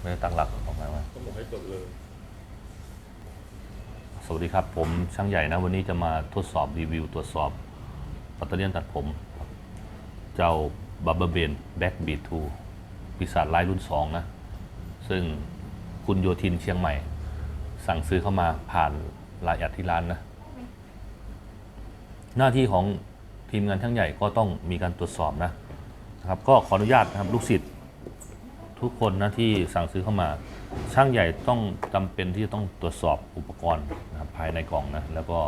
ไม่ได้ตั้งหลักออกมาว่าก็บอกให้จดเลย สวัสดีครับ ผมช่างใหญ่นะ วันนี้จะมาทดสอบรีวิว ตรวจสอบปัตเตอร์เลียนตัดผม เจ้าบับเบิลเบนแบ็กบีทูปีศาจลายรุ่น 2 นะ ซึ่งคุณโยทินเชียงใหม่ สั่งซื้อเข้ามาผ่านรายแอดที่ร้านนะ หน้าที่ของทีมงานช่างใหญ่ก็ต้องมีการตรวจสอบนะนะครับ ก็ขออนุญาตนะครับลูกศิษย์ ทุกคนนะที่สั่งซื้อเข้ามา ช่างใหญ่ต้องจำเป็นที่จะต้องตรวจสอบอุปกรณ์นะครับภายในกล่องนะแล้วก็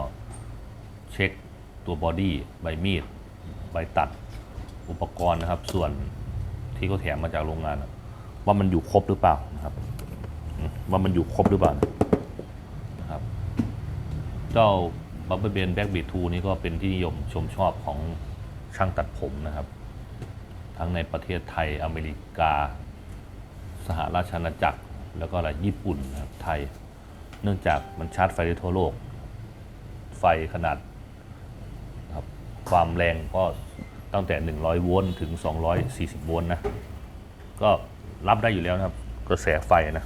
เช็คตัวบอดี้ใบมีด ใบตัดอุปกรณ์นะครับ ส่วนที่เขาแถมมาจากโรงงานนะว่ามันอยู่ครบหรือเปล่านะครับ ว่ามันอยู่ครบหรือเปล่านะครับ เจ้าบับเบิลเบนแบ็กบีทูนี่ก็เป็นที่นิยมชมชอบของช่างตัดผมนะครับ ทั้งในประเทศไทยอเมริกา สหราชอาณาจักร แล้วก็อะไรญี่ปุ่นนะครับไทย เนื่องจากมันชาร์จไฟได้ทั่วโลก ไฟขนาดครับความแรงก็ตั้งแต่ 100 โวลต์ถึง 240 โวลต์นะ ก็รับได้อยู่แล้วนะครับ กระแสไฟนะ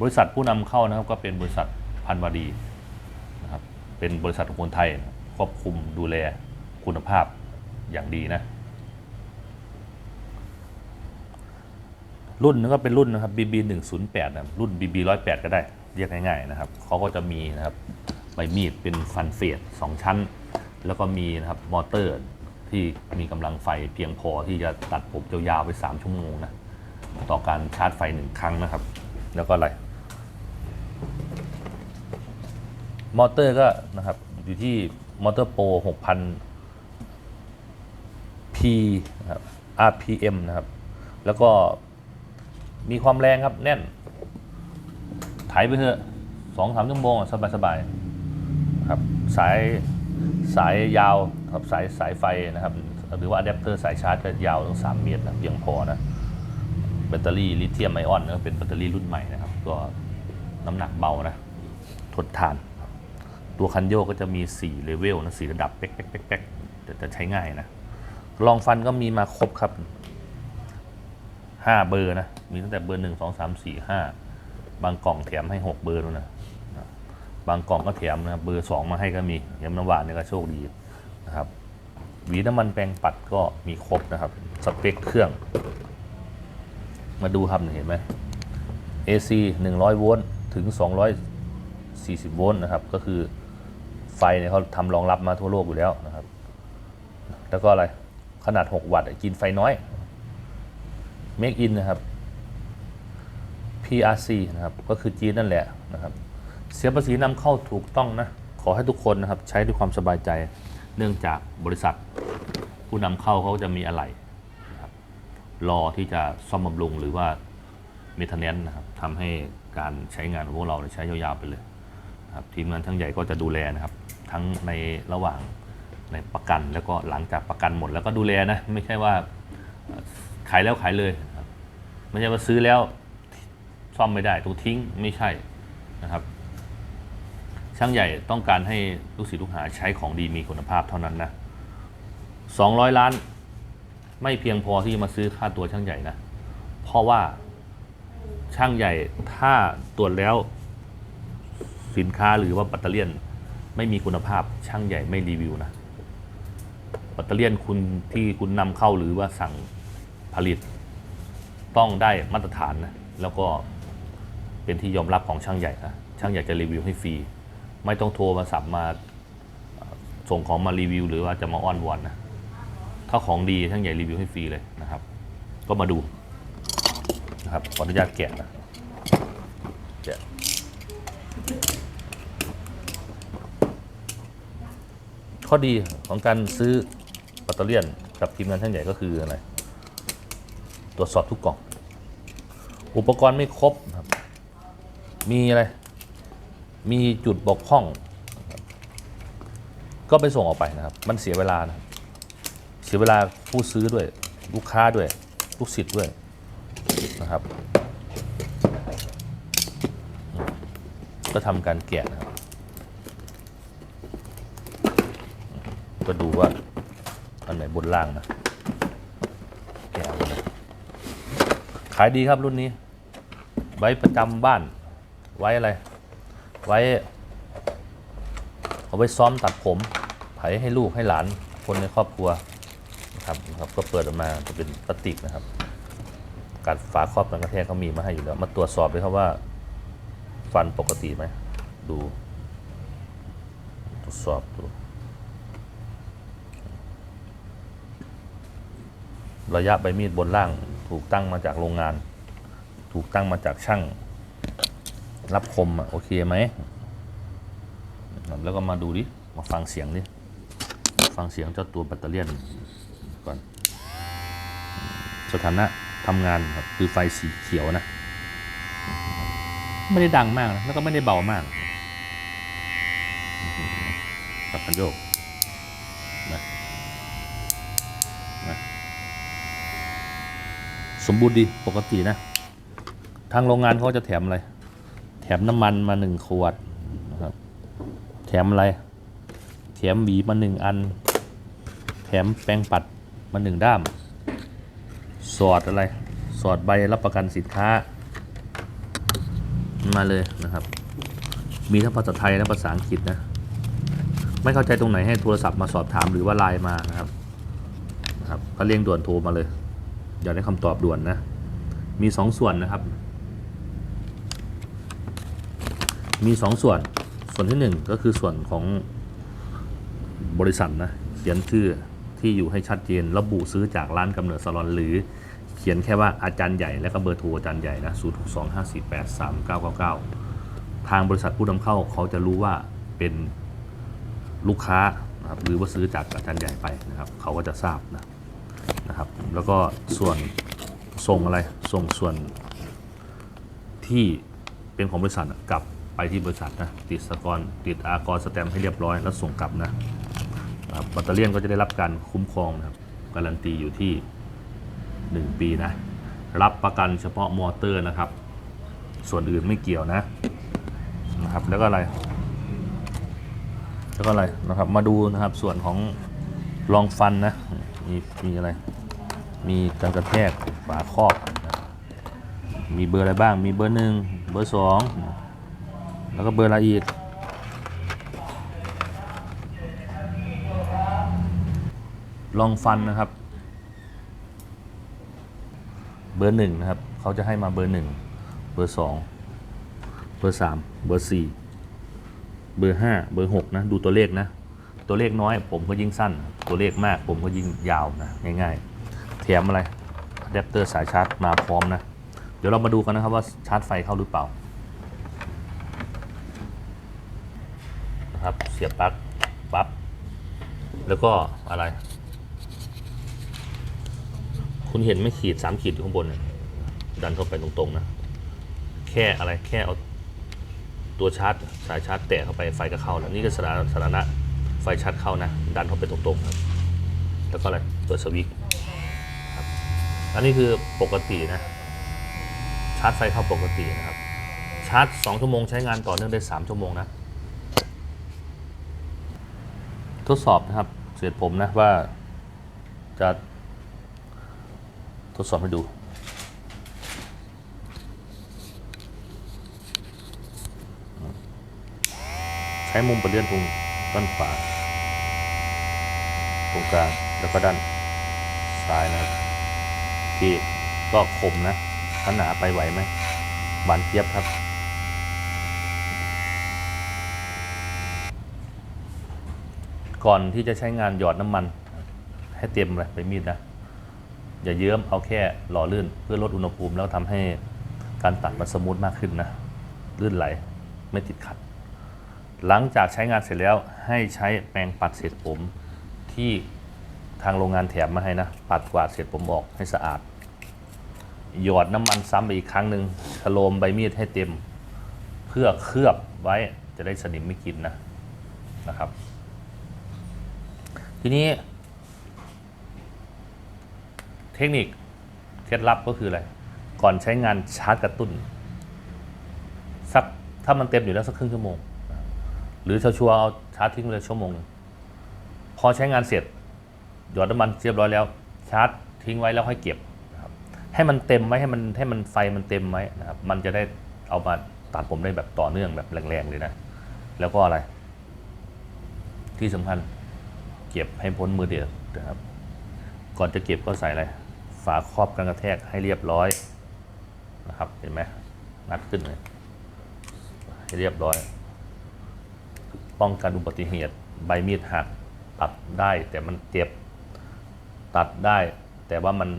บริษัทผู้นำเข้านะครับก็เป็นบริษัทพันวาดีนะครับ เป็นบริษัทของคนไทยควบคุมดูแลคุณภาพอย่างดีนะ รุ่นนั้นก็เป็นรุ่นนะครับ BB 108นะรุ่น BB 108ก็ได้ เรียกง่ายๆนะครับเขาก็จะมีนะครับใบมีดเป็นฟันเฟสสองชั้น แล้วก็มีนะครับมอเตอร์ที่มีกำลังไฟเพียงพอที่จะตัดผมยาวๆไป 3 ชั่วโมงนะต่อการชาร์จไฟหนึ่งครั้งนะครับ แล้วก็อะไร มอเตอร์ก็นะครับอยู่ที่มอเตอร์โปร6,000 P นะครับ RPM นะครับ แล้วก็ มีความแรงครับแน่นไถไปเถอะสองสามชั่วโมงสบายสบายครับสายสายยาวครับสายสายไฟนะครับ หรือว่าอะแดปเตอร์สายชาร์จก็ยาวถึง3เมตรนะเพียงพอนะแบตเตอรี่ลิเธียมไอออนก็เป็นแบตเตอรี่รุ่นใหม่นะครับ ก็น้ำหนักเบานะทนทาน ตัวคันโยกก็จะมี 4 เลเวลนะสระดับเป๊กเป๊กเป๊กเป๊กแต่จะใช้ง่ายนะลองฟันก็มีมาครบครับ ห้าเบอร์นะ มีตั้งแต่เบอร์หนึ่งสองสามสี่ห้าบางกล่องแถมให้หกเบอร์ด้วยนะบางกล่องก็แถมนะเบอร์สองมาให้ก็มียำน้ำหวานเนี่ยก็โชคดีนะครับหวีน้ำมันแปรงปัดก็มีครบนะครับ สเปคเครื่อง มาดูครับเห็นไหม AC 100 โวลต์ถึง 240 โวลต์นะครับ ก็คือไฟเนี่ยเขาทำรองรับมาทั่วโลกอยู่แล้วนะครับ แล้วก็อะไร ขนาด 6 วัตต์กินไฟน้อย Make in นะครับ PRC นะครับ ก็คือจีนนั่นแหละนะครับ เสียภาษีนำเข้าถูกต้องนะ ขอให้ทุกคนนะครับใช้ด้วยความสบายใจ เนื่องจากบริษัท ผู้นำเข้าเขาจะมีอะไรนะครับรอที่จะซ่อมบำรุงหรือว่าเมทเนนนะครับทำให้การใช้งานของพวกเราใช้ยาวๆไปเลยนะครับทีมงานช่างใหญ่ก็จะดูแลนะครับ ทั้งในระหว่างในประกันแล้วก็หลังจากประกันหมดแล้วก็ดูแลนะ ไม่ใช่ว่าขายแล้วขายเลย ไม่ใช่ว่าซื้อแล้วซ่อมไม่ได้ต้องทิ้งไม่ใช่นะครับ ช่างใหญ่ต้องการให้ลูกศิษย์ลูกหาใช้ของดีมีคุณภาพเท่านั้นนะ200 ล้าน ไม่เพียงพอที่จะมาซื้อค่าตัวช่างใหญ่นะ เพราะว่าช่างใหญ่ถ้าตรวจแล้วสินค้าหรือว่าปัตเตอร์เลียนไม่มีคุณภาพช่างใหญ่ไม่รีวิวนะปัตเตอร์เลียนคุณที่คุณนำเข้าหรือว่าสั่งผลิต ต้องได้มาตรฐานนะแล้วก็เป็นที่ยอมรับของช่างใหญ่นะช่างใหญ่จะรีวิวให้ฟรี ไม่ต้องโทรมาสับมาส่งของมารีวิว หรือว่าจะมาอ้อนวอนนะถ้าของดีช่างใหญ่รีวิวให้ฟรีเลยนะครับ ก็มาดูนะครับขออนุญาตแกะนะแกะข้อดีของการซื้อปัตเตอร์เลียนกับทีมงานช่างใหญ่ก็คืออะไร ตรวจสอบทุกกล่อง อุปกรณ์ไม่ครบครับ มีอะไร มีจุดบกพร่อง ก็ไปส่งออกไปนะครับ มันเสียเวลานะเสียเวลาผู้ซื้อด้วย ลูกค้าด้วย ลูกศิษย์ด้วยนะครับ ก็ทำการแกะนะครับ ก็ดูว่าอันไหนบนล่างนะ แกะเอาเลย ขายดีครับรุ่นนี้ ไว้ประจำบ้าน ไว้อะไร ไว้ เอาไว้ซ้อมตัดผมไถให้ลูกให้หลานคนในครอบครัวนะครับนะครับก็เปิดออกมาจะเป็นพลาสติกนะครับ การฝาครอบกันกระแทกเขามีมาให้อยู่แล้ว มาตรวจสอบเลยครับว่า ฟันปกติไหมดูตรวจสอบดูระยะใบมีดบนล่าง ถูกตั้งมาจากโรงงาน ถูกตั้งมาจากช่าง รับคมอะโอเคไหมแล้วก็มาดูดิ มาฟังเสียงดิ ฟังเสียงเจ้าตัวแบตเตอรี่ก่อน สถานะทำงานครับคือไฟสีเขียวนะ ไม่ได้ดังมากนะแล้วก็ไม่ได้เบามากกับพันโยกนะนะ สมบูรณ์ดีปกตินะ ทางโรงงานเขาจะแถมอะไร แถมน้ำมันมาหนึ่งขวดนะครับ แถมอะไร แถมหวีมาหนึ่งอัน แถมแปรงปัดมาหนึ่งด้าม สอดอะไร สอดใบรับประกันสินค้า มาเลยนะครับ มีทั้งภาษาไทยและภาษาอังกฤษนะ ไม่เข้าใจตรงไหนให้โทรศัพท์มาสอบถามหรือว่าไลน์มานะครับนะครับก็เร่งด่วนโทรมาเลย อยากได้คำตอบด่วนนะ มีสองส่วนนะครับ มีสองส่วน ส่วนที่หนึ่งก็คือส่วนของบริษัทนะเขียนชื่อที่อยู่ให้ชัดเจนระบุซื้อจากร้านกำเนิดสลอนหรือเขียนแค่ว่าอาจารย์ใหญ่และก็เบอร์โทรอาจารย์ใหญ่นะ0 6 2 5 4 8 3 9 9 9 ทางบริษัทผู้นำเข้าเขาจะรู้ว่าเป็นลูกค้านะครับหรือว่าซื้อจากอาจารย์ใหญ่ไปนะครับ เขาก็จะทราบนะนะครับ แล้วก็ส่วนส่งอะไรส่งส่วนที่เป็นของบริษัทกลับไปที่บริษัทนะติดสกอรติดอากรสแตมให้เรียบร้อยแล้วส่งกลับนะนะครับแบตเตอรี่ยนก็จะได้รับการคุ้มครองนะครับการันตีอยู่ที่ 1 ปีนะ รับประกันเฉพาะมอเตอร์นะครับ ส่วนอื่นไม่เกี่ยวนะนะครับแล้วก็อะไรแล้วก็อะไรนะครับมาดูนะครับส่วนของรองฟันนะมีมีอะไร มีการกระแทกฝาครอบ มีเบอร์อะไรบ้าง มีเบอร์หนึ่งเบอร์สองแล้วก็เบอร์อะไรอีกลองฟันนะครับ เบอร์หนึ่งนะครับ เขาจะให้มาเบอร์หนึ่งเบอร์สองเบอร์สามเบอร์สี่เบอร์ห้าเบอร์หกนะ ดูตัวเลขนะ ตัวเลขน้อยผมก็ยิ่งสั้น ตัวเลขมากผมก็ยิ่งยาวนะ ง่ายๆ ถมอะไรอะแดปเตอร์สายชาร์จมาพร้อมนะ เดี๋ยวเรามาดูกันนะครับว่าชาร์จไฟเข้าหรือเปล่านะครับเสียบปลั๊กปั๊บแล้วก็อะไร คุณเห็นไม่ขีดสามขีดอยู่ข้างบนน่ะดันเข้าไปตรงๆนะ แค่อะไรแค่เอาตัวชาร์จสายชาร์จแตะเข้าไปไฟก็เข้าแล้วนี่ก็สถานะสานะไฟชาร์จเข้านะ ดันเข้าไปตรงๆครับ แล้วก็อะไรเปิดสวิตช์ อันนี้คือปกตินะ ชาร์จไฟเข้าปกตินะครับ ชาร์จ 2 ชั่วโมงใช้งานต่อเนื่องได้ 3 ชั่วโมงนะ ทดสอบนะครับ เสร็จผมนะว่าจะทดสอบให้ดูใช้มุมประเลื่อนตรงด้านขวา ตรงกลาง แล้วก็ด้านซ้ายนะครับ ที่ก็คมนะขนาไปไหวไหมบานเทียบครับ ก่อนที่จะใช้งานหยอดน้ำมัน ให้เต็มเลยไปมีดนะ อย่าเยิ้มเอาแค่หล่อลื่น เพื่อลดอุณหภูมิแล้วทำให้การตัดมันสมูทมากขึ้นนะ ลื่นไหลไม่ติดขัด หลังจากใช้งานเสร็จแล้วให้ใช้แปรงปัดเศษผมที่ทางโรงงานแถมมาให้นะ ปัดกวาดเศษผมออกให้สะอาด หยอดน้ำมันซ้ำไปอีกครั้งหนึ่งฉโลมใบมีดให้เต็ม เพื่อเคลือบไว้จะได้สนิมไม่กินนะนะครับ ทีนี้ เทคนิคเคล็ดลับก็คืออะไร ก่อนใช้งานชาร์จกระตุ้นสักถ้ามันเต็มอยู่แล้วสักครึ่งชั่วโมง หรือชัวร์เอาชาร์จทิ้งไปเลยชั่วโมงหนึ่งพอใช้งานเสร็จ หยอดน้ำมันเรียบร้อยแล้ว ชาร์จทิ้งไว้แล้วค่อยเก็บ ให้มันเต็มไว้ให้มันให้มันไฟมันเต็มไว้นะครับมันจะได้เอามาตัดผมได้แบบต่อเนื่องแบบแรงๆเลยนะ แล้วก็อะไร ที่สำคัญเก็บให้พ้นมือเดียวนะครับ ก่อนจะเก็บก็ใส่อะไรฝาครอบกันกระแทกให้เรียบร้อยนะครับเห็นไหมนัดขึ้นเลยให้เรียบร้อย ป้องกันอุบัติเหตุ ใบมีดหักตัดได้แต่มันเจ็บ ตัดได้แต่ว่ามัน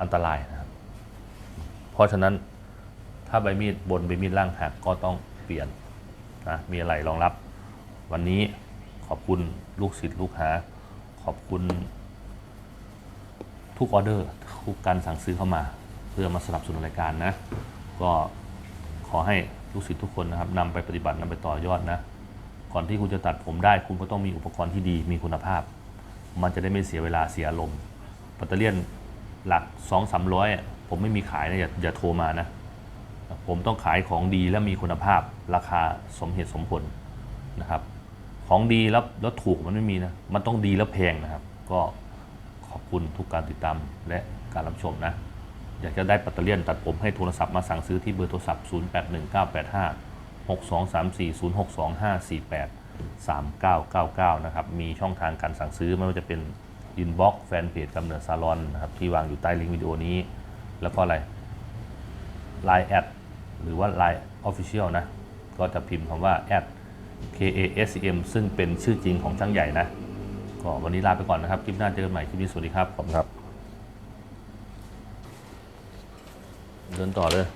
อันตรายนะครับ เพราะฉะนั้นถ้าใบมีดบนใบมีดล่างหักก็ต้องเปลี่ยนนะมีอะไรรองรับ วันนี้ขอบคุณลูกศิษย์ลูกหา ขอบคุณ ทุกออเดอร์ทุกการสั่งซื้อเข้ามา เพื่อมาสนับสนุนรายการนะ ก็ขอให้ลูกศิษย์ทุกคนนะครับนำไปปฏิบัตินำไปต่อยอดนะ ก่อนที่คุณจะตัดผมได้ คุณก็ต้องมีอุปกรณ์ที่ดีมีคุณภาพ มันจะได้ไม่เสียเวลาเสียอารมณ์ปัตเตอร์เลียน หลัก2 3 0 0ผมไม่มีขายนะอย่าอย่าโทรมานะ ผมต้องขายของดีและมีคุณภาพราคาสมเหตุสมผลนะครับ ของดีแล้วแล้วถูกมันไม่มีนะ มันต้องดีแล้วแพงนะครับ ก็ขอบคุณทุกการติดตามและการรับชมนะ อยากจะได้ปัตเตอร์เลียนตัดผมให้โทรศัพท์มาสั่งซื้อที่เบอร์โทรศัพท์ 081985 6234 062548 3999 นะครับ มีช่องทางการสั่งซื้อไม่ว่าจะเป็น อินบ็อกแฟนเพจกำเนิดซาลอนนะครับที่วางอยู่ใต้ลิงก์วิดีโอนี้ แล้วก็อะไร Line แอดหรือว่า Line Official นะ ก็จะพิมพ์คำว่าแอด K A S E M ซึ่งเป็นชื่อจริงของช่างใหญ่นะ ก็วันนี้ลาไปก่อนนะครับ คลิปหน้าเจอกันใหม่ คลิปนี้สวัสดีครับ ขอบคุณครับ เดินต่อเลย